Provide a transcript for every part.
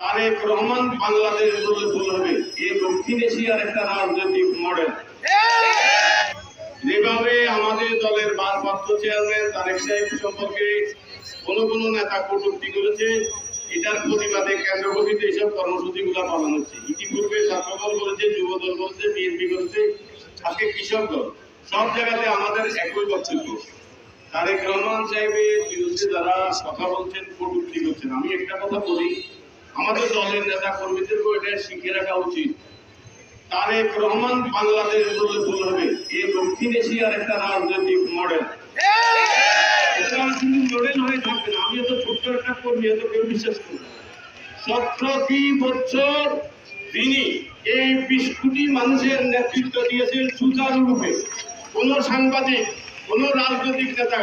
তারেক রহমান বাংলাদেশ বলে ভুল হবে এই দক্ষিণ এশিয়ার একটা রাজনৈতিক মডেল যেভাবে আমাদের দলের ভারপ্রাপ্ত চেয়ারম্যান তারেক সাহেব সম্পর্কে কোন কোন নেতা কটূক্তি করেছে, এটার প্রতিবাদে কেন্দ্র গঠিত এইসব কর্মসূচিগুলো পালন হচ্ছে। ইতিপূর্বে ছাত্রদল করেছে যুব দল করেছে বিএনপি করেছে আজকে কৃষক দল। সব জায়গাতে আমাদের একই বক্তব্য। তারেক রহমান সাহেবের বিরুদ্ধে যারা কথা বলছেন, কটূক্তি করছেন। আমি একটা কথা বলি আমাদের দলের নেতা কর্মীদেরকেও এটা শিখে রাখা উচিত। তারেক রহমান বাংলাদেশ বলে ভুল হবে। এই দক্ষিণ এশিয়ার একটা রাজনৈতিক মডেল আমি কর্মী কেউ তিনি এই বিশ কোটি মানুষের নেতৃত্ব দিয়েছেন সাংবাদিক, কোন রাজনৈতিক নেতা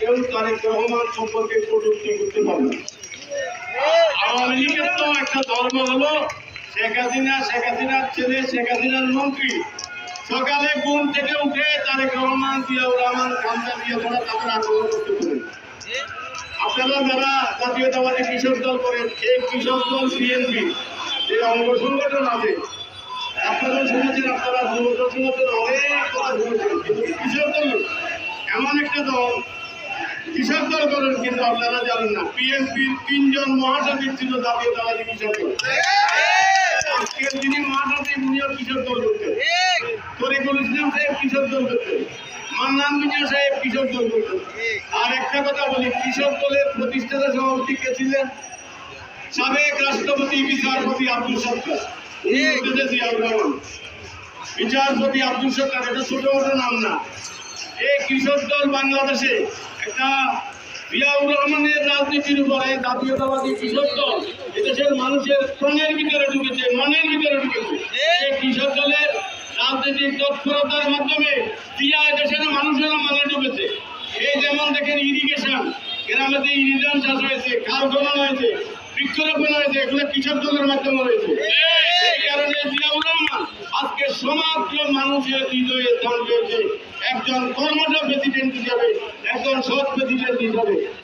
কেউ তারেক রহমান সম্পর্কে কটূক্তি করতে পারবে আওয়ামী লীগের তো একটা ধর্ম হলো শেখ হাসিনা, শেখ হাসিনার ছেলে, শেখ হাসিনার মন্ত্রী। সকালে ঘুম থেকে উঠে তারেক রহমান, জিয়াউর রহমান খামদা দিয়ে ধরা তাদের আক্রমণ করতে পারেন। আপনারা যারা জাতীয়তাবাদী কৃষক দল করেন এই কৃষক দল বিএনপি, যে অঙ্গ সংগঠন আছে, আপনারা শুনেছেন, আপনারা যুব সংগঠন অনেক কথা শুনেছেন কৃষক দল এমন একটা দল কৃষক দল করেন কিন্তু আপনারা জানেন না। বিএনপির তিনজন মহাসচিব ছিল জাতীয়তাবাদী কৃষক দল। মহাসচিব উনিও কৃষক দল করতেন? তরিকুল ইসলাম সাহেব কৃষক দল করতেন? মান্নান সাহেব কৃষক দল করতেন? আর একটা কথা বলি কৃষক দলের প্রতিষ্ঠাতা সভাপতি কে ছিলেন? সাবেক রাষ্ট্রপতি, বিচারপতি আব্দুল সত্তার। বিচারপতি আব্দুল সত্তার, এটা ছোট নাম না। এই কৃষক দল বাংলাদেশে একটা জিয়াউর রহমানের রাজনীতির উপরে জাতীয়তাবাদী কৃষক দল এদেশের মানুষের প্রাণের ভিতরে ঢুকেছে, মনের ভিতরে ঢুকেছে। এই কৃষক দলের রাজনৈতিক তৎপরতার মাধ্যমে দিয়া দেশের মানুষের মনে ঢুকেছে। এই যেমন দেখেন ইরিগেশন গ্রামেতে ইরিগেশন চাষ হয়েছে খনন হয়েছে, বৃক্ষরোপণ হয়েছে, এগুলো কৃষক দলের মাধ্যমে হয়েছে। মানুষের হৃদয়ে স্থান পেয়েছে একজন কর্মটা প্রেসিডেন্ট হিসাবে একজন সৎ প্রেসিডেন্ট হিসাবে